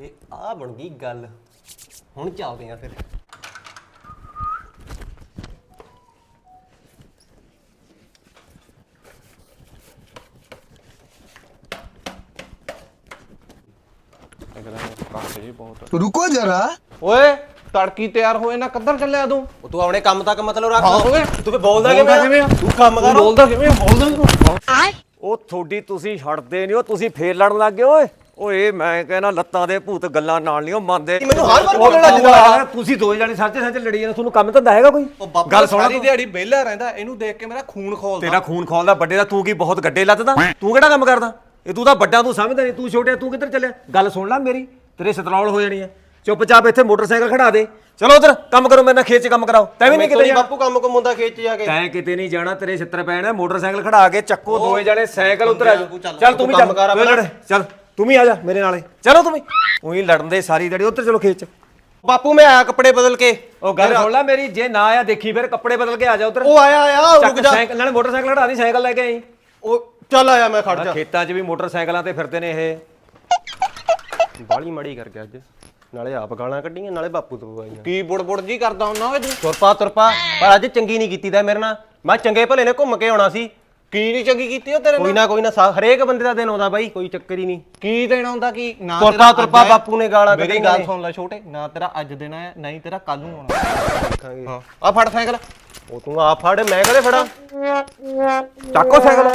ਇਹ ਆ ਬਣ ਗਈ ਗੱਲ। ਹੁਣ ਚੱਲਦੇ ਆ ਫਿਰ। ਰੁਕੋ ਜਰਾ। ਓਏ ਤੜਕੀ ਤਿਆਰ ਹੋਏ ਨਾ ਕਿੱਧਰ ਚੱਲਿਆ ਤੂੰ? ਉਹ ਤੂੰ ਆਪਣੇ ਕੰਮ ਤੱਕ ਮਤਲਬ ਰੱਖ। ਓਏ ਤੂੰ ਬੋਲਦਾ ਬੋਲਦਾ ਕਿਵੇਂ ਤੂੰ ਕੰਮ ਕਰ। ਬੋਲਦਾ ਕਿਵੇਂ ਬੋਲਦਾ ਉਹ ਤੁਹਾਡੀ ਤੁਸੀਂ ਛੱਡਦੇ ਨਹੀਂ ਉਹ ਤੁਸੀਂ ਫੇਰ ਲੜਨ ਲੱਗ ਗਏ ਓਏ। ਓਏ ਮੈਂ ਕਹਿੰਦਾ ਲੱਤਾਂ ਦੇ ਭੂਤ ਗੱਲਾਂ ਨਾਲ ਨਹੀਂ ਉਹ ਮੰਨਦੇ। ਮੈਨੂੰ ਹਰ ਵਾਰ ਬੋਲਣਾ ਜਿੱਦਾਂ? ਤੁਸੀਂ ਦੋਏ ਜਾਣੇ ਸੱਚ ਸੱਚ ਲੜੀ ਜਾਂਦੇ ਤੁਹਾਨੂੰ ਕੰਮ ਧੰਦਾ ਹੈਗਾ ਕੋਈ? ਉਹ ਬਾਬਾ ਗੱਲ ਸੁਣਾ। ਸਾਰੀ ਤੂੰ। ਦਿਹਾੜੀ ਵਿਹਲਾ ਰਹਿੰਦਾ ਇਹਨੂੰ ਦੇਖ ਕੇ ਮੇਰਾ ਖੂਨ ਖੋਲਦਾ। ਤੇਰਾ ਖੂਨ ਖੋਲਦਾ ਵੱਡੇ ਦਾ ਤੂੰ ਕੀ ਬਹੁਤ ਗੱਡੇ ਲੱਤਦਾ ਤੂੰ ਕਿਹੜਾ ਕੰਮ ਕਰਦਾ? ਇਹ ਤੂੰ ਤਾਂ ਵੱਡਾ ਤੂੰ ਸਮਝਦਾ ਨਹੀਂ ਤੂੰ ਛੋਟਿਆ ਤੂੰ ਕਿੱਧਰ ਚੱਲਿਆ? ਗੱਲ ਸੁਣ ਲੈ ਮੇਰੀ ਤੇਰੇ ਸਤਰੌਲ ਹੋ ਜਾਣੀ ਹੈ ਚੁੱਪਚਾਪ ਇੱਥੇ ਮੋਟਰਸਾਈਕਲ ਖੜਾ ਦੇ। ਚਲੋ ਉਧਰ ਕੰਮ ਕਰੋ ਮੇਰੇ ਨਾਲ ਖੇਤ 'ਚ ਕੰਮ ਕਰਾਓ। ਤੈਂ ਵੀ ਨਹੀਂ ਕਿਤੇ ਜਾਣਾ। ਬਾਪੂ ਕੰਮ ਕਮਾਉਂਦਾ ਖੇਤ ਚ ਜਾ ਕੇ। ਤੈਂ ਕਿਤੇ ਨਹੀਂ ਜਾਣਾ ਤੇਰੇ ਛਿੱਤਰ ਪੈਣਾ ਮੋਟਰਸਾਈਕਲ ਖੜਾ ਕੇ ਚੱਕੋ ਦੋਏ ਜਣੇ ਸਾਈਕਲ ਉੱਤਰ ਆ ਜਾਓ। ਚੱਲ, ਤੂੰ ਵੀ ਚੱਲ। ਚੱਲ। ਤੂੰ ਵੀ ਆ ਜਾ ਮੇਰੇ ਨਾਲੇ। ਚਲੋ ਤੂੰ ਵੀ। ਉਹੀ ਲੜਨ ਦੇ ਸਾਰੀ ਦਿਹਾੜੀ ਉੱਤਰ ਚਲੋ ਖੇਤ 'ਚ। ਬਾਪੂ ਮੈਂ ਆਇਆ ਕੱਪੜੇ ਬਦਲ ਕੇ। ਉਹ ਗੱਲ ਸੁਣ ਲੈ ਮੇਰੀ ਜੇ ਨਾ ਆਇਆ ਦੇਖੀ ਫਿਰ ਕੱਪੜੇ ਬਦਲ ਕੇ ਆ ਜਾ ਉੱਧਰ। ਉਹ ਆਇਆ ਆਇਆ ਰੁਕ ਜਾ। ਸਾਈਕਲ ਨਾਲੇ ਮੋਟਰਸਾਈਕਲ ਖੜਾ ਦੀ ਸਾਈਕਲ ਲੈ ਕੇ ਆਈ। ਉਹ ਚੱਲ ਆਇਆ ਮੈਂ ਖੜ ਜਾ। ਖੇਤਾਂ 'ਚ ਵੀ ਮੋਟਰਸਾਈਕਲਾਂ ਤੇ ਫਿਰਦੇ ਨੇ ਇਹ। ਬਾਲੀ ਮੜੀ ਕਰ ਗਿਆ ਅੱਜ। ਨਾਲੇ ਆਪ ਗਾਲਾਂ ਕੱਢੀਆਂ ਨਾਲੇ ਬਾਪੂ ਤੋਂ ਪਵਾਈਆਂ। ਕੀ ਬੁੜਬੁੜ ਜੀ ਕਰਦਾ ਹੁੰਦਾ ਓਏ ਤੂੰ? ਤੁਰਪਾ ਤੁਰਪਾ ਪਰ ਅੱਜ ਚੰਗੀ ਨਹੀਂ ਕੀਤੀ ਦਾ ਮੇਰੇ ਨਾਲ। ਮੈਂ ਚੰਗੇ ਭਲੇ ਨੇ ਘੁੰਮ ਕੇ ਆਉਣਾ ਸੀ। ਕੀ ਨਹੀਂ ਚੰਗੀ ਕੀਤੀ ਉਹ ਤੇਰੇ ਕੋਈ ਨਾਲ? ਨਾ ਕੋਈ ਨਾ ਸਾ- ਹਰੇਕ ਬੰਦੇ ਦਾ ਦਿਨ ਆਉਂਦਾ ਬਾਈ ਕੋਈ ਚੱਕਰ ਹੀ ਨਹੀਂ। ਕੀ ਦੇਣਾ ਹੁੰਦਾ ਕੀ? ਨਾ ਤੁਰਪਾ ਤੇਰਾ ਤੁਰਪਾ ਅੱਜ ਹੈ, ਬਾਪੂ ਨੇ ਗਾਲਾਂ ਮੇਰੀ ਕੱਢੀਆਂ ਗੱਲ ਨੇ। ਸੁਣ ਲੈ ਛੋਟੇ ਨਾ ਤੇਰਾ ਅੱਜ ਦੇਣਾ ਹੈ ਨਾ ਹੀ ਤੇਰਾ ਕੱਲ ਨੂੰ ਆਉਣਾ। ਹਾਂ ਆ ਫੜ ਸਾਈਕਲ। ਉਹ ਤੂੰ ਆ ਫੜ ਮੈਂ ਕਦੇ ਫੜਾ? ਚੱਕੋ ਸਾਈਕਲ।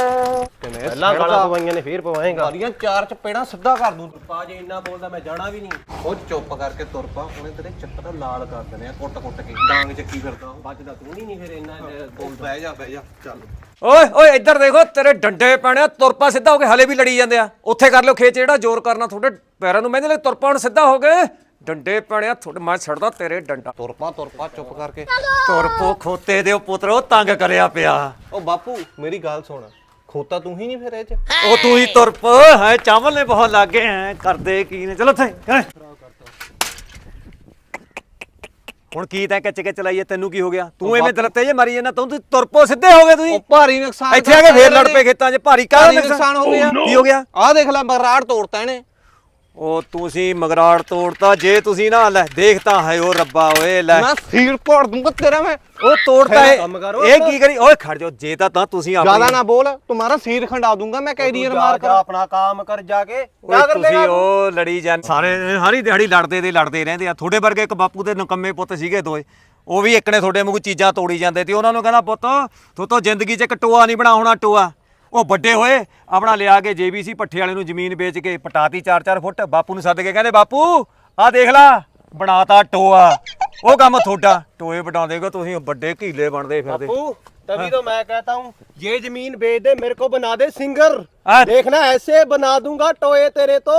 ਪਹਿਲਾਂ ਗਾਲਾਂ ਪਵਾਈਆਂ ਨੇ ਫੇਰ ਪਵਾਏਗਾ। ਸਾਰੀਆਂ ਚਾਰ ਚਪੇੜਾਂ ਸਿੱਧਾ ਕਰ ਦੂੰ। ਪਾ ਜੇ ਇੰਨਾ ਬੋਲਦਾ ਮੈਂ ਜਾਣਾ ਵੀ ਨਹੀਂ। ਉਹ ਚੁੱਪ ਕਰਕੇ ਤੁਰ ਪਾ ਉਹਨੇ ਤੇਰੇ ਚੱਪੜਾ ਲਾਲ ਕਰ ਦੇਣੇ ਆ ਕੁੱਟ ਕੁੱਟ ਕੇ। ਡਾਂਗ ਚੱਕੀ ਫਿਰਦਾ ਉਹ। ਬਚਦਾ ਤੂੰ ਨਹੀਂ ਫਿਰ ਇੰਨਾ ਬੋਲ ਬਹਿ ਜਾ ਬਹਿ ਜਾ ਚੱਲ। ਓਏ ਓਏ ਇੱਧਰ ਦੇਖੋ ਤੇਰੇ ਡੰਡੇ ਪੈਣੇ ਆ, ਤੁਰ ਪਾ ਸਿੱਧਾ ਹੋ ਕੇ ਹਲੇ ਵੀ ਲੜੀ ਜਾਂਦੇ ਆ। ਉੱਥੇ ਕਰ ਲਿਓ ਖੇਤ 'ਚ ਜਿਹੜਾ ਜ਼ੋਰ ਕਰਨਾ ਤੁਹਾਡੇ ਪੈਰਾਂ ਨੂੰ ਮਹਿੰਦੇ ਲੱਗ ਤੁਰ ਪਾ ਹੁਣ ਸਿੱਧਾ ਹੋ ਗਏ ਡੰਡੇ ਪੈਣੇ ਆ, ਤੁਹਾਡੇ ਮੈਂ ਛੱਡਦਾ ਤੇਰੇ ਡੰਡਾ। ਤੁਰ ਪਾ ਤੁਰ ਪਾ ਚੁੱਪ ਕਰਕੇ। ਤੁਰ ਪੋ ਖੋਤੇ ਦਿਓ ਪੁੱਤਰੋ ਤੰਗ ਕਰਿਆ ਪਿਆ। ਉਹ ਬਾਪੂ ਮੇਰੀ ਗੱਲ ਸੁਣ। ਖੋਤਾ ਤੂੰ ਹੀ ਨਹੀਂ ਫਿਰ ਇਹ ਚ। ਉਹ ਤੂੰ ਹੀ ਤੁਰ ਪੋ ਹੈ ਚਾਵਲ ਨੇ ਬਹੁਤ ਲੱਗੇ ਹੈ ਕਰਦੇ ਕੀ ਨੇ? ਚਲੋ ਉੱਥੇ ਹੈਂ। ਹੁਣ ਕੀ ਤੈਂ ਕਿਚ ਕੇ ਚਲਾਈਏ ਤੈਨੂੰ ਕੀ ਹੋ ਗਿਆ? ਤੂੰ ਐਵੇਂ ਦਲੱਤੇ ਜੇ ਮਾਰੀ ਜਾਂਦਾ ਤੂੰ ਤੂੰ ਤੁਰ ਪੋ ਸਿੱਧੇ ਹੋ ਗਏ ਤੁਸੀਂ। ਉਹ ਭਾਰੀ ਨੁਕਸਾਨ ਇੱਥੇ ਆ ਕੇ ਫੇਰ ਲੜ ਪਏ ਖੇਤਾਂ 'ਚ ਭਾਰੀ ਕਾਹਦਾ ਨੁਕਸਾਨ ਹੋ ਗਿਆ। ਕੀ ਹੋ ਗਿਆ? ਆਹ ਦੇਖ ਲੈ ਬਰਾੜ ਤੋੜਤਾ ਇਹਨੇ। ਉਹ ਤੁਸੀਂ ਮਗਰਾੜ ਤੋੜਤਾ ਜੇ ਤੁਸੀਂ ਨਾ ਲੈ ਦੇਖਤਾ ਹੈ ਉਹ ਰੱਬਾ ਓਏ ਲੈ। ਮੈਂ ਸੀਰ ਪਾੜ ਦੂੰਗਾ ਤੇਰਾ ਮੈਂ। ਉਹ ਤੋੜਤਾ ਫਿਰ ਇਹ ਕੰਮ ਕਰੋ ਇਹ ਕੀ ਕਰੀ? ਓਏ ਖੜ ਜਾਓ ਜੇ ਤਾਂ ਤਾਂ ਤੁਸੀਂ ਜ਼ਿਆਦਾ ਆਪਣੀ ਨਾ ਬੋਲ ਤੁਹਾਰਾ ਸੀਰ ਖੰਡਾ ਦੂੰਗਾ ਮੈਂ ਕੈਰੀਅਰ ਮਾਰ ਜਾ ਕਰ। ਆਪਣਾ ਕੰਮ ਕਰ ਜਾ ਕੇ। ਓਏ ਜਾ ਕਰ ਤੁਸੀਂ ਲੇਗਾ ਉਹ ਲੜੀ ਜਾਂ ਸਾਰੇ ਹਰੀ ਦਿਹਾੜੀ ਲੜਦੇ ਦੇ ਲੜਦੇ ਰਹਿੰਦੇ ਆ। ਤੁਹਾਡੇ ਵਰਗੇ ਇੱਕ ਬਾਪੂ ਦੇ ਨਕੰਮੇ ਪੁੱਤ ਸੀਗੇ ਦੋਏ। ਉਹ ਵੀ ਇੱਕ ਨੇ ਤੁਹਾਡੇ ਵਾਂਗੂ ਚੀਜ਼ਾਂ ਤੋੜੀ ਜਾਂਦੇ ਤੇ ਉਹਨਾਂ ਨੂੰ ਕਹਿੰਦਾ ਪੁੱਤ ਤੂੰ ਤਾਂ ਜ਼ਿੰਦਗੀ 'ਚ ਇੱਕ ਟੋਆ ਨਹੀਂ ਬਣਾਉਣਾ ਟੋਆ। ਉਹ ਵੱਡੇ ਹੋਏ ਆਪਣਾ ਲਿਆ ਕੇ ਜੇਬੀਸੀ ਪੱਠੇ ਵਾਲੇ ਨੂੰ ਜ਼ਮੀਨ ਵੇਚ ਕੇ ਪਟਾਤੀ 4-4 ਫੁੱਟ ਬਾਪੂ ਨੂੰ ਸੱਦ ਕੇ ਕਹਿੰਦੇ ਬਾਪੂ ਆਹ ਦੇਖ ਲਾ ਬਣਾਤਾ ਟੋਆ ਉਹ ਕੰਮ ਤੁਹਾਡਾ ਟੋਏ ਬਣਾਉਂਦੇਗਾ ਤੁਸੀਂ ਵੱਡੇ ਕੀਲੇ ਬਣਦੇ ਫਿਰਦੇ बापू तभी तो मैं कहता हूँ ये जमीन बेच दे मेरे को बना दे सिंगर हाँ। देखना ऐसे बना दूंगा टोए तेरे तो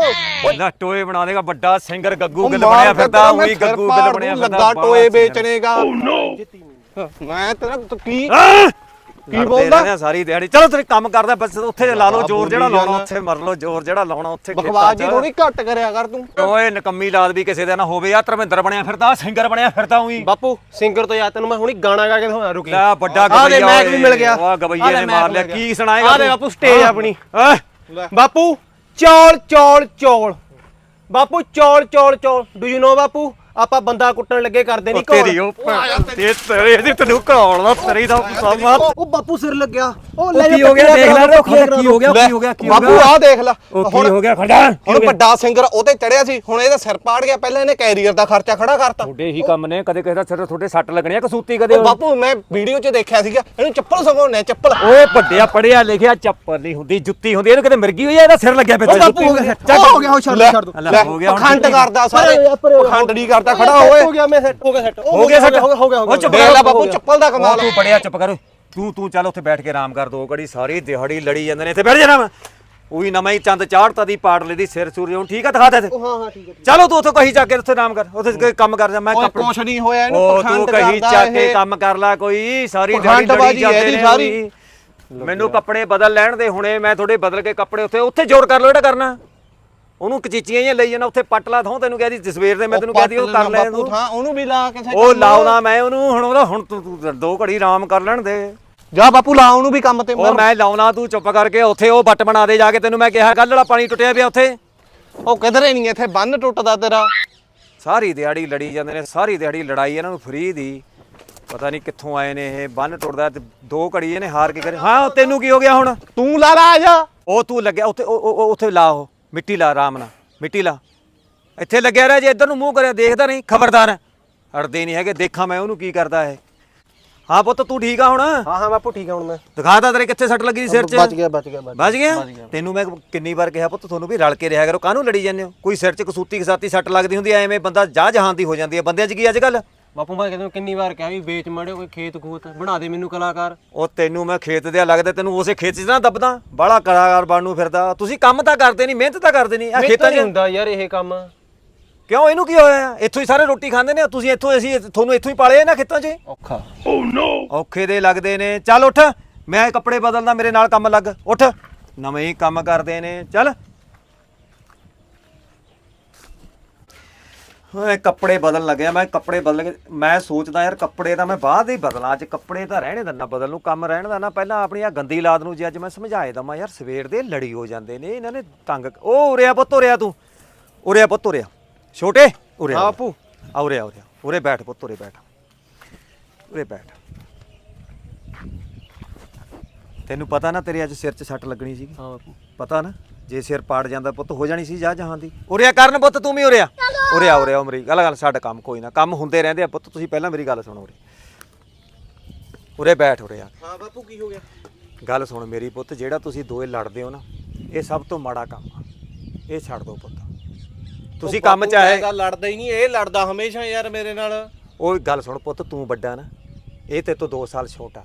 ਲੈ ਟੋਏ ਬਣਾ ਦੇਗਾ ਵੱਡਾ ਸਿੰਗਰ ਗੱਗੂ ਉਹ ਗਿੱਲ ਮਾਰ ਬਣਿਆ ਕੇ ਫਿਰਦਾ ਤੇਰਾ ਮੈਂ ਉਹੀ ਸਿਰ ਗੱਗੂ ਪਾੜ ਗਿੱਲ ਬਣਿਆ ਦੂੰ, ਫਿਰਦਾ ਲੱਗਾ ਬਾਹਲਾ ਟੋਏ singer। ਵੇਚਣੇਗਾ ਮੈਂ ਤੇਰਾ ਤੂੰ ਕੀ ਕੀ ਬੋਲਦਾ? ਸਾਰੀ ਦਿਹਾੜੀ। ਚਲੋ ਤੁਸੀਂ ਕੰਮ ਕਰਦਾ ਬਸ ਉੱਥੇ ਲਾ ਲਓ ਜ਼ੋਰ ਜਿਹੜਾ ਲਾਉਣਾ ਉੱਥੇ ਮਰ ਲਓ ਜ਼ੋਰ ਜਿਹੜਾ ਲਾਉਣਾ ਉੱਥੇ ਬਕਵਾਜੀ ਥੋੜੀ ਘੱਟ ਕਰਿਆ ਕਰ ਤੂੰ। ਓਏ ਨਕੰਮੀ ਲਾਦ ਵੀ ਕਿਸੇ ਦਾ ਨਾ ਹੋਵੇ ਆ ਧਰਮਿੰਦਰ ਬਣਿਆ ਫਿਰਦਾ ਸਿੰਗਰ ਬਣਿਆ ਫਿਰਦਾ ਉਹੀ। ਬਾਪੂ ਸਿੰਗਰ ਤੋਂ ਯਾਰ ਤੈਨੂੰ ਮੈਂ ਹੁਣੀ ਗਾਣਾ ਗਾ ਕੇ ਦਿਖਾਉਣਾ ਰੁਕੀ। ਲੈ ਵੱਡਾ ਗਵਈਆ ਆ ਦੇ ਮੈਕ ਵੀ ਮਿਲ ਗਿਆ। ਵਾਹ ਗਵਈਏ ਨੇ ਮਾਰ ਲਿਆ ਕੀ ਸੁਣਾਏਗਾ ਆ ਦੇ ਬਾਪੂ ਸਟੇਜ ਆਪਣੀ। ਬਾਪੂ ਚੌਲ ਚੌਲ ਚੌਲ। ਬਾਪੂ ਚੌਲ ਚੌਲ ਚੌਲ। ਡੂ ਯੂ ਨੋ ਬਾਪੂ? ਆਪਾਂ ਬੰਦਾ ਕੁੱਟਣ ਲੱਗੇ ਕਰਦੇ ਨਹੀਂ ਤੇਰੀ ਉਹ ਤੇ ਤੇਰੇ ਇਹਦੀ ਤੈਨੂੰ ਘਾਉਣ ਦਾ ਤੇਰੀ ਦਾ ਸਮਾਂ ਉਹ ਬਾਪੂ ਸਿਰ ਲੱਗਿਆ। ਉਹ ਉਹ ਕੀ ਹੋ ਗਿਆ ਦੇਖ ਲੈ ਰੋ ਕੀ ਹੋ ਗਿਆ ਕੀ ਹੋ ਗਿਆ ਕੀ ਹੋ ਬਾਪੂ ਗਿਆ? ਆਹ ਦੇਖ ਲੈ। ਉਹ ਕੀ ਹੁਣ ਹੋ ਗਿਆ ਖੜਾ ਹੁਣ ਵੱਡਾ ਸਿੰਗਰ ਉਹਤੇ ਚੜਿਆ ਸੀ ਹੁਣ ਇਹਦਾ ਸਿਰ ਪਾੜ ਗਿਆ ਪਹਿਲਾਂ ਇਹਨੇ ਕੈਰੀਅਰ ਦਾ ਖਰਚਾ ਖੜਾ ਕਰਤਾ। ਤੁਹਾਡੇ ਹੀ ਕੰਮ ਨੇ ਕਦੇ ਕਿਸੇ ਦਾ ਸਿਰ ਤੁਹਾਡੇ ਸੱਟ ਲੱਗਣੀ ਆ ਕਸੂਤੀ ਕਦੇ ਉਹ ਬਾਪੂ ਮੈਂ ਵੀਡੀਓ 'ਚ ਦੇਖਿਆ ਸੀਗਾ ਇਹਨੂੰ ਚੱਪਲ ਸਗੋਣੇ ਚੱਪਲ। ਓਏ ਵੱਡਿਆ ਪੜਿਆ ਲਿਖਿਆ ਚੱਪਲ ਨਹੀਂ ਹੁੰਦੀ ਜੁੱਤੀ ਹੁੰਦੀ ਇਹਨੂੰ ਕਿਤੇ ਮਿਰਗੀ ਹੋਈ ਆ ਇਹਦਾ ਸਿਰ ਲੱਗਿਆ ਵਿੱਚ ਬਾਪੂ ਹੋ ਗਿਆ ਹੋ ਗਿਆ ਉਹ ਛੱਡ ਛੱਡ ਦੋ। ਲੈ, ਹੋ ਗਿਆ ਹੁਣ ਪਖੰਡ। ਕਰਦਾ ਸਾਰੇ ਪਖੰਡ ਨਹੀਂ ਕਰਦਾ ਖੜਾ ਹੋਏ ਹੋ ਗਿਆ ਮੈਂ ਸੈੱਟ ਹੋ ਗਿਆ ਸੈੱਟ ਹੋ ਗਿਆ ਸੱਟ ਹੋ ਗਿਆ ਹੋ ਗਿਆ ਉਹ ਚੁੱਪ ਦੇਖ ਕਰ ਬਾਪੂ ਚੱਪਲ ਦਾ ਕਮਾਲ। ਤੂੰ ਪੜਿਆ ਚੁੱਪ ਕਰ। ਤੂੰ ਤੂੰ ਚੱਲ ਉੱਥੇ ਬੈਠ ਕੇ ਆਰਾਮ ਕਰ ਦੋ ਘੜੀ ਸਾਰੀ ਦਿਹਾੜੀ ਲੜੀ ਜਾਂਦੇ ਨੇ। ਇੱਥੇ ਬੈਠ ਜਾਣਾ ਮੈਂ ਉਹੀ ਨਵਾਂ ਹੀ ਚੰਦ ਚਾੜਤਾ ਦੀ ਪਾੜ ਲਈ ਦੀ ਸਿਰ ਸੂਰ ਹੁਣ ਠੀਕ ਆ ਦਿਖਾ ਦੇ ਤੇ ਹਾਂ ਹਾਂ ਠੀਕ ਹੈ ਚਲੋ ਤੂੰ ਉੱਥੇ ਕਹੀ ਚੱਕ ਕੇ ਉੱਥੇ ਆਰਾਮ ਕਰ ਉੱਥੇ ਕੋਈ ਕੰਮ ਕਰ ਜਾ ਮੈਂ ਕੱਪੜੇ ਕੁਛ ਨਹੀਂ ਹੋਇਆ ਇਹਨੂੰ ਉਹ ਤੂੰ ਪਖੰਡ ਕਹੀ ਚੱਕ ਕੇ ਕੰਮ ਕਰ ਲੈ ਕੋਈ ਸਾਰੀ ਦਿਹਾੜੀ ਲੜੀ ਜਾਂਦੇ ਇਹਦੀ ਨੇ ਸਾਰੀ। ਉਹੀ। ਮੈਨੂੰ ਕੱਪੜੇ ਬਦਲ ਲੈਣ ਦੇ ਹੁਣੇ ਮੈਂ ਥੋੜੇ ਬਦਲ ਕੇ ਕੱਪੜੇ ਉੱਥੇ ਉੱਥੇ ਜ਼ੋਰ ਕਰ ਲੋ ਜਿਹੜਾ ਕਰਨਾ। ਉਹਨੂੰ ਕਚੀਚੀਆਂ ਜਿਹੀਆਂ ਲਈ ਜਾਣਾ ਉੱਥੇ ਪੱਟ ਲਾ ਥੋਂ ਤੈਨੂੰ ਕਹਿਦੀ ਜਸਵੇਰ ਦੇ ਮੈਂ ਤੈਨੂੰ ਕਹਿਦੀ ਉਹ ਕਰ ਲੈ ਬਾਪੂ ਤੂੰ। ਥਾਂ ਉਹਨੂੰ ਵੀ ਲਾ ਕੇ ਉਹ ਲਾਉਣਾ ਮੈਂ ਉਹਨੂੰ ਹੁਣ ਉਹਦਾ ਹੁਣ ਤੂੰ ਦੋ ਘੜੀ ਆਰਾਮ ਕਰ ਲੈਣ ਦੇ। ਜਾ ਬਾਪੂ ਲਾ ਉਹਨੂੰ ਵੀ ਕੰਮ ਤੇ ਉਹ ਮੈਂ ਲਾਉਣਾ ਤੂੰ ਚੁੱਪ ਕਰਕੇ ਉੱਥੇ ਉਹ ਬੱਟ ਬਣਾ ਦੇ ਜਾ ਕੇ ਤੈਨੂੰ ਮੈਂ ਕਿਹਾ ਕੱਲ ਵਾਲਾ ਪਾਣੀ ਟੁੱਟਿਆ ਪਿਆ ਉੱਥੇ। ਉਹ ਕਿਧਰੇ ਨਹੀਂ ਇੱਥੇ ਬੰਨ ਟੁੱਟਦਾ ਤੇਰਾ। ਸਾਰੀ ਦਿਹਾੜੀ ਲੜੀ ਜਾਂਦੇ ਨੇ ਸਾਰੀ ਦਿਹਾੜੀ ਲੜਾਈ ਇਹਨਾਂ ਨੂੰ ਫਰੀ ਦੀ। ਪਤਾ ਨਹੀਂ ਕਿੱਥੋਂ ਆਏ ਨੇ ਇਹ ਬੰਨ ਟੁੱਟਦਾ ਤੇ ਦੋ ਘੜੀ ਇਹਨੇ ਹਾਰ ਕੇ ਕਰੇ। ਹਾਂ ਤੈਨੂੰ ਕੀ ਹੋ ਗਿਆ ਹੁਣ? ਤੂੰ ਲਾ ਲਾ ਆ ਜਾ। ਉਹ ਤੂੰ ਲੱਗਿਆ ਉੱਥੇ ਉੱਥੇ ਲਾ ਉਹ। ਮਿੱਟੀ ਲਾ ਆਰਾਮ ਨਾਲ ਮਿੱਟੀ ਲਾ। ਇੱਥੇ ਲੱਗਿਆ ਰਹਿ ਜੇ ਇੱਧਰ ਨੂੰ ਮੂੰਹ ਕਰਿਆ ਦੇਖਦਾ ਨਹੀਂ ਖਬਰਦਾਰ। ਅੜਦੇ ਨਹੀਂ ਹੈਗੇ ਦੇਖਾਂ ਮੈਂ ਉਹਨੂੰ ਕੀ ਕਰਦਾ ਇਹ। ਹਾਂ ਪੁੱਤ ਤੂੰ ਠੀਕ ਆ ਹੁਣ? ਹਾਂ ਹਾਂ ਬਾਪੂ ਠੀਕ ਆ ਹੁਣ ਮੈਂ। ਦਿਖਾਤਾ ਤੇਰੇ ਕਿੱਥੇ ਸੱਟ ਲੱਗੀ ਸੀ ਸਿਰ 'ਚ। ਬਚ ਗਿਆ ਬਚ ਗਿਆ। ਬਚ ਗਿਆ? ਤੈਨੂੰ ਮੈਂ ਕਿੰਨੀ ਵਾਰ ਕਿਹਾ ਪੁੱਤ ਤੁਹਾਨੂੰ ਵੀ ਰਲ ਕੇ ਰਿਹਾ ਕਰੋ। ਕਾਹਨੂੰ ਲੜੀ ਜਾਂਦੇ ਹੋ? ਕੋਈ ਸਿਰ 'ਚ ਕਸੂਤੀ ਕਸਾਤੀ ਸੱਟ ਲੱਗਦੀ ਹੁੰਦੀ ਐਵੇਂ ਬੰਦਾ ਜਾਹ ਜਹਾਨ ਦੀ ਹੋ ਜਾਂਦੀ ਹੈ ਬੰਦਿਆਂ 'ਚ ਕੀ ਅੱਜ ਕੱਲ ਬਾਪੂ ਮੈਂ ਕਹਿੰਦਾ ਕਿੰਨੀ ਵਾਰ ਕਿਹਾ ਵੀ ਵੇਚ ਮੜਿਓ ਕੋਈ ਖੇਤ ਖੂਤ ਬਣਾ ਦੇ ਮੈਨੂੰ ਕਲਾਕਾਰ। ਉਹ ਤੈਨੂੰ ਮੈਂ ਖੇਤ ਦੇ ਲੱਗਦਾ ਤੈਨੂੰ ਉਸੇ ਖੇਤ 'ਚ ਨਾ ਦੱਬਦਾ ਬਾਹਲਾ ਕਲਾਕਾਰ ਬਣ ਨੂੰ ਫਿਰਦਾ। ਤੁਸੀਂ ਕੰਮ ਤਾਂ ਕਰਦੇ ਨਹੀਂ ਮਿਹਨਤ ਤਾਂ ਕਰਦੇ ਨਹੀਂ ਆ ਖੇਤਾਂ 'ਚ ਹੁੰਦਾ ਯਾਰ ਇਹ ਕੰਮ। ਕਿਉਂ? ਇਹਨੂੰ ਕੀ ਹੋਇਆ? ਇੱਥੋਂ ਹੀ ਸਾਰੇ ਰੋਟੀ ਖਾਂਦੇ ਨੇ ਤੁਸੀਂ ਇੱਥੋਂ ਅਸੀਂ ਤੁਹਾਨੂੰ ਇੱਥੋਂ ਹੀ ਪਾਲੇ ਆ ਨਾ ਖੇਤਾਂ 'ਚ? ਔਖਾ। ਔਖੇ ਦੇ ਲੱਗਦੇ ਨੇ। ਚੱਲ ਉੱਠ ਮੈਂ ਕੱਪੜੇ ਬਦਲਦਾ ਮੇਰੇ ਨਾਲ ਕੰਮ ਲੱਗ। ਉੱਠ। ਨਵੇਂ ਹੀ ਕੰਮ ਕਰਦੇ ਨੇ। ਚੱਲ। ਓਏ ਕੱਪੜੇ ਬਦਲਣ ਲੱਗਿਆ ਮੈਂ ਕੱਪੜੇ ਬਦਲ ਕੇ ਮੈਂ ਸੋਚਦਾ ਯਾਰ ਕੱਪੜੇ ਤਾਂ ਮੈਂ ਬਾਅਦ ਹੀ ਬਦਲਾਂ ਅੱਜ ਕੱਪੜੇ ਤਾਂ ਰਹਿਣੇ ਦਿੰਦਾ ਬਦਲ ਨੂੰ ਕੰਮ ਰਹਿਣ ਦਾ ਨਾ ਪਹਿਲਾਂ ਆਪਣੀ ਆ ਗੰਦੀ ਲਾਦ ਨੂੰ ਜੇ ਅੱਜ ਮੈਂ ਸਮਝਾਏ ਦਵਾਂ ਯਾਰ ਸਵੇਰ ਦੇ ਲੜੀ ਹੋ ਜਾਂਦੇ ਨੇ ਇਹਨਾਂ ਨੇ ਤੰਗ ਉਹ ਉਰਿਆ ਪੁੱਤ ਉਰਿਆ ਤੂੰ ਉਰਿਆ ਪੁੱਤ ਉਰਿਆ ਛੋਟੇ ਉਰਿਆ ਹਾਂ ਬਾਪੂ। ਆ ਉਰਿਆ ਉਰਿਆ ਉਰੇ ਬੈਠ ਪੁੱਤ ਉਰੇ ਬੈਠ ਉਰੇ ਬੈਠ। ਤੈਨੂੰ ਪਤਾ ਨਾ ਤੇਰੇ ਅੱਜ ਸਿਰ 'ਚ ਸੱਟ ਲੱਗਣੀ ਸੀ ਹਾਂ ਬਾਪੂ। ਪਤਾ ਨਾ? ਜੇ ਸਿਰ ਪਾੜ ਜਾਂਦਾ ਪੁੱਤ ਹੋ ਜਾਣੀ ਸੀ ਜਾ ਜਹਾਂ ਦੀ। ਉਰਿਆ ਕਰਨ ਪੁੱਤ ਤੂੰ ਵੀ ਉਰਿਆ ਉਰਿਆ ਉਰਿਆ ਉਮਰੀ ਗੱਲ ਗੱਲ ਛੱਡ ਕੰਮ ਕੋਈ ਨਾ। ਕੰਮ ਹੁੰਦੇ ਰਹਿੰਦੇ ਆ ਪੁੱਤ ਤੁਸੀਂ ਪਹਿਲਾਂ ਮੇਰੀ ਗੱਲ ਸੁਣੋ ਉਰੇ। ਉਰੇ ਬੈਠ ਉਰੇ ਆ ਹਾਂ ਬਾਪੂ ਕੀ ਹੋ ਗਿਆ? ਗੱਲ ਸੁਣ ਮੇਰੀ ਪੁੱਤ ਜਿਹੜਾ ਤੁਸੀਂ ਦੋਏ ਲੜਦੇ ਹੋ ਨਾ ਇਹ ਸਭ ਤੋਂ ਮਾੜਾ ਕੰਮ ਆ। ਇਹ ਛੱਡ ਦਿਓ ਪੁੱਤ। ਤੁਸੀਂ ਕੰਮ ਚਾਹੇ ਗੱਲ ਲੜਦਾ ਹੀ ਨਹੀਂ ਇਹ ਲੜਦਾ ਹਮੇਸ਼ਾ ਯਾਰ ਮੇਰੇ ਨਾਲ। ਉਹ ਗੱਲ ਸੁਣ ਪੁੱਤ ਤੂੰ ਵੱਡਾ ਨਾ। ਇਹ ਤੇ ਤੋਂ 2 ਸਾਲ ਛੋਟਾ।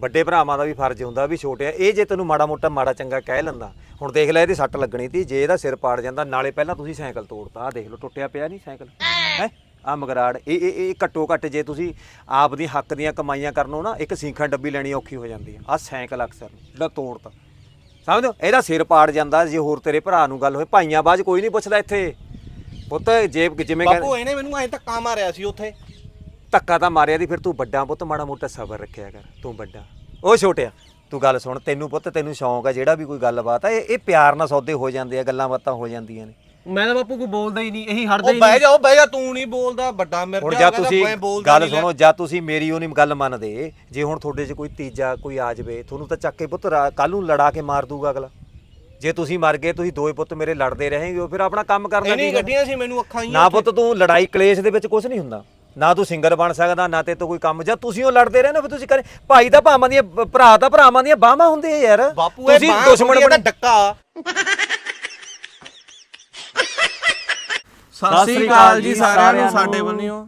ਵੱਡੇ ਭਰਾਵਾਂ ਦਾ ਵੀ ਫਰਜ਼ ਹੁੰਦਾ ਵੀ ਛੋਟੇ ਆ, ਇਹ ਜੇ ਤੈਨੂੰ ਮਾੜਾ ਮੋਟਾ, ਮਾੜਾ ਚੰਗਾ ਕਹਿ ਲੈਂਦਾ, ਹੁਣ ਦੇਖ ਲੈ ਇਹਦੀ ਸੱਟ ਲੱਗਣੀ ਤੀ, ਜੇ ਇਹਦਾ ਸਿਰ ਪਾੜ ਜਾਂਦਾ, ਨਾਲੇ ਪਹਿਲਾਂ ਤੁਸੀਂ ਸਾਈਕਲ ਤੋੜਤਾ ਆ ਦੇਖ ਲਓ, ਟੁੱਟਿਆ ਪਿਆ ਨਹੀਂ ਸਾਈਕਲ, ਹੈ? ਆ ਮਗਰਾੜ, ਇਹ ਇਹ ਇਹ ਘੱਟੋ ਘੱਟ ਜੇ ਤੁਸੀਂ ਆਪ ਦੀ ਹੱਕ ਦੀਆਂ ਕਮਾਈਆਂ ਕਰਨੋਂ ਨਾ, ਇੱਕ ਸੀਖਾਂ ਡੱਬੀ ਲੈਣੀ ਔਖੀ ਹੋ ਜਾਂਦੀ ਆ ਆ ਸਾਈਕਲ ਅਕਸਰ, ਜਿਹੜਾ ਤੋੜਤਾ। ਸਮਝਦੇ ਹੋ? ਇਹਦਾ ਸਿਰ ਪਾੜ ਜਾਂਦਾ, ਜੇ ਹੋਰ ਤੇਰੇ ਭਰਾ ਨੂੰ ਗੱਲ ਹੋਏ, ਭਾਈਆਂ ਬਾਅਦ ਕੋਈ ਨਹੀਂ ਪੁੱਛਦਾ ਇੱਥੇ। ਪੁੱਤ, ਜੇ ਜਿਵੇਂ ਕਹਿੰਦੇ ਬਾਪੂ, ਇਹਨੇ ਮੈਨੂੰ ਐ ਧੱਕਾ ਮਾਰਿਆ ਸੀ ਉੱਥੇ। ਧੱਕਾ ਤਾਂ ਮਾਰਿਆ ਦੀ ਫਿਰ ਤੂੰ ਵੱਡਾ ਪੁੱਤ ਮਾੜਾ ਮੋਟਾ ਸਬਰ ਰੱਖਿਆ ਕਰ ਤੂੰ ਵੱਡਾ। ਉਹ ਛੋਟਿਆ ਤੂੰ ਗੱਲ ਸੁਣ ਤੈਨੂੰ ਪੁੱਤ ਤੈਨੂੰ ਸ਼ੌਂਕ ਆ ਜਿਹੜਾ ਵੀ ਕੋਈ ਗੱਲਬਾਤ ਆ ਇਹ ਇਹ ਪਿਆਰ ਨਾਲ ਸੌਦੇ ਹੋ ਜਾਂਦੇ ਆ ਗੱਲਾਂ ਬਾਤਾਂ ਹੋ ਜਾਂਦੀਆਂ ਨੇ। ਮੈਂ ਤਾਂ ਬਾਪੂ ਕੋਈ ਬੋਲਦਾ ਹੀ ਨਹੀਂ ਇਹੀ ਹਟਦਾ ਉਹ ਹੀ ਬਹਿ ਨਹੀਂ। ਜਾ ਉਹ ਬਹਿ ਜਾ ਤੂੰ ਨਹੀਂ ਬੋਲਦਾ ਵੱਡਾ ਮਿਰਜ਼ਾ ਹੁਣ ਜਾਂ ਤੁਸੀਂ ਗੱਲ ਨਹੀਂ। ਸੁਣੋ ਜਾਂ ਤੁਸੀਂ ਮੇਰੀ ਉਹ ਨਹੀਂ ਗੱਲ ਮੰਨਦੇ ਜੇ ਹੁਣ ਤੁਹਾਡੇ 'ਚ ਕੋਈ ਤੀਜਾ ਕੋਈ ਆ ਜਾਵੇ ਤੁਹਾਨੂੰ ਤਾਂ ਚੱਕ ਕੇ ਪੁੱਤ ਕੱਲ ਨੂੰ ਲੜਾ ਕੇ ਮਾਰ ਦੂਗਾ ਅਗਲਾ। ਜੇ ਤੁਸੀਂ ਮਰ ਗਏ ਤੁਸੀਂ ਦੋਏ ਪੁੱਤ ਮੇਰੇ ਲੜਦੇ ਰਹੇਗੇ ਫਿਰ ਆਪਣਾ ਕੰਮ ਕਰਨਾ ਇਹਨੇ ਕੀ ਹੀ ਕਰਨਾ? ਗੱਡੀਆਂ ਸੀ ਮੈਨੂੰ ਅੱਖਾਂ ਹੀ ਨਾ ਪੁੱਤ ਤੂੰ ਲੜਾਈ ਕਲੇਸ਼ ਦੇ ਵਿੱਚ ਕੁਝ ਨਹੀਂ ਹੁੰਦਾ। ਨਾ ਤੂੰ ਸਿੰਗਰ ਬਣ ਸਕਦਾ ਨਾ ਤੇ ਤੂੰ ਕੋਈ ਕੰਮ ਜਾਂ ਤੁਸੀਂ ਉਹ ਲੜਦੇ ਰਹਿਣਾ ਫਿਰ ਤੁਸੀਂ ਕਰੇ ਭਾਈ ਤਾਂ ਭਾਵਾਂ ਦੀਆਂ ਭਰਾ ਤਾਂ ਭਰਾਵਾਂ ਦੀਆਂ ਬਾਹਾਂ ਹੁੰਦੇ ਆ ਯਾਰ। ਬਾਪੂ ਇਹ ਤੁਸੀਂ ਦੁਸ਼ਮਣ ਬਣੇ। ਡੱਕਾ। ਸਤਿ ਸ੍ਰੀ ਅਕਾਲ ਜੀ ਸਾਰਿਆਂ ਨੂੰ ਸਾਡੇ ਵੱਲੋਂ।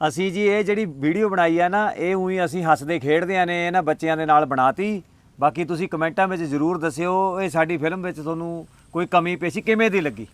ਅਸੀਂ ਜੀ ਇਹ ਜਿਹੜੀ ਵੀਡੀਓ ਬਣਾਈ ਹੈ ਨਾ ਇਹ ਉਹੀ ਅਸੀਂ ਹੱਸਦੇ ਖੇਡਦੇ ਨੇ ਇਹਨਾਂ ਬੱਚਿਆਂ ਦੇ ਨਾਲ ਬਣਾਤੀ। ਬਾਕੀ ਤੁਸੀਂ ਕਮੈਂਟਾਂ ਵਿੱਚ ਜ਼ਰੂਰ ਦੱਸਿਓ ਇਹ ਸਾਡੀ ਫਿਲਮ ਵਿੱਚ ਤੁਹਾਨੂੰ ਕੋਈ ਕਮੀ ਪੇਸ਼ੀ ਕਿਵੇਂ ਦੀ ਲੱਗੀ?